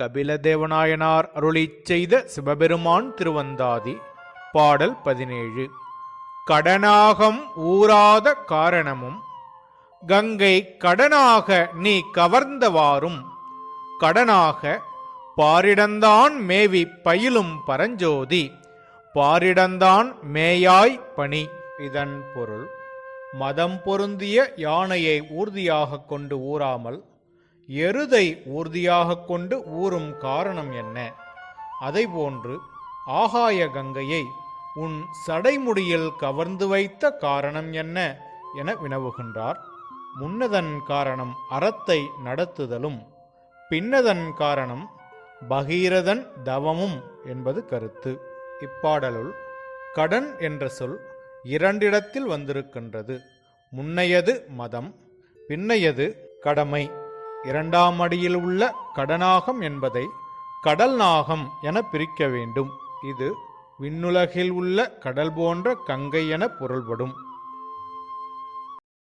கபிலதேவநாயனார் அருளிச் செய்த சிவபெருமான் திருவந்தாதி. பாடல் பதினேழு. கடனாகம் ஊராத காரணமும் கங்கை கடனாக நீ கவர்ந்தவாறும் கடனாக பாரிடந்தான் மேவி பயிலும் பரஞ்சோதி பாரிடந்தான் மேயாய் பணி. இதன் பொருள் மதம் பொருந்திய யானையை ஊர்தியாகக் கொண்டு ஊராமல் எருதை ஊர்தியாகக் கொண்டு ஊறும் காரணம் என்ன? அதைபோன்று ஆகாய கங்கையை உன் சடைமுடியில் கவர்ந்து வைத்த காரணம் என்ன? என வினவுகின்றார். முன்னதன் காரணம் அறத்தை நடத்துதலும் பின்னதன் காரணம் பகீரதன் தவமும் என்பது கருத்து. இப்பாடலுள் கடன் என்ற சொல் இரண்டிடத்தில் வந்திருக்கின்றது. முன்னையது மதம் பின்னையது கடமை. இரண்டாம் அடியில் உள்ள கடனாகம் என்பதை கடல் நாகம் என பிரிக்க வேண்டும். இது விண்ணுலகில் உள்ள கடல் போன்ற கங்கை என பொருள்படும்.